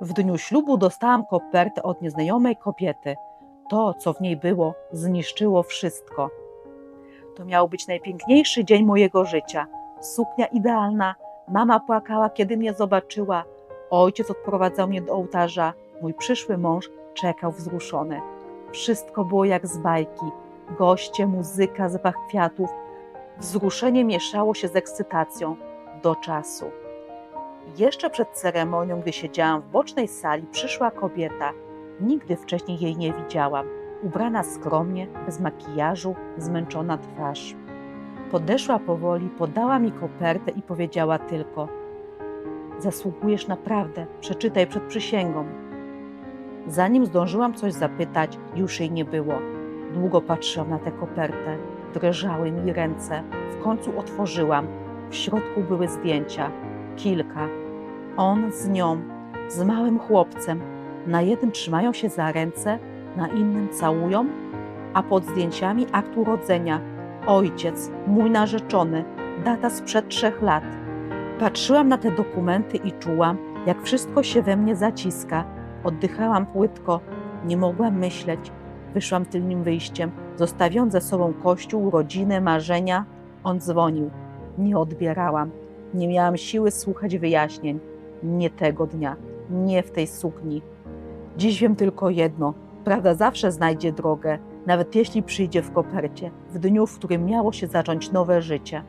W dniu ślubu dostałam kopertę od nieznajomej kobiety. To, co w niej było, zniszczyło wszystko. To miał być najpiękniejszy dzień mojego życia. Suknia idealna, mama płakała, kiedy mnie zobaczyła. Ojciec odprowadzał mnie do ołtarza. Mój przyszły mąż czekał wzruszony. Wszystko było jak z bajki. Goście, muzyka, zapach kwiatów. Wzruszenie mieszało się z ekscytacją do czasu. Jeszcze przed ceremonią, gdy siedziałam w bocznej sali, przyszła kobieta. Nigdy wcześniej jej nie widziałam. Ubrana skromnie, bez makijażu, zmęczona twarz. Podeszła powoli, podała mi kopertę i powiedziała tylko: Zasługujesz naprawdę, przeczytaj przed przysięgą. Zanim zdążyłam coś zapytać, już jej nie było. Długo patrzyłam na tę kopertę, drżały mi ręce. W końcu otworzyłam. W środku były zdjęcia, kilka. On z nią, z małym chłopcem. Na jednym trzymają się za ręce, na innym całują, a pod zdjęciami akt urodzenia. Ojciec, mój narzeczony, data sprzed trzech lat. Patrzyłam na te dokumenty i czułam, jak wszystko się we mnie zaciska. Oddychałam płytko, nie mogłam myśleć. Wyszłam tylnym wyjściem, zostawiając ze sobą kościół, rodzinę, marzenia. On dzwonił. Nie odbierałam. Nie miałam siły słuchać wyjaśnień. Nie tego dnia, nie w tej sukni. Dziś wiem tylko jedno: prawda zawsze znajdzie drogę, nawet jeśli przyjdzie w kopercie, w dniu, w którym miało się zacząć nowe życie.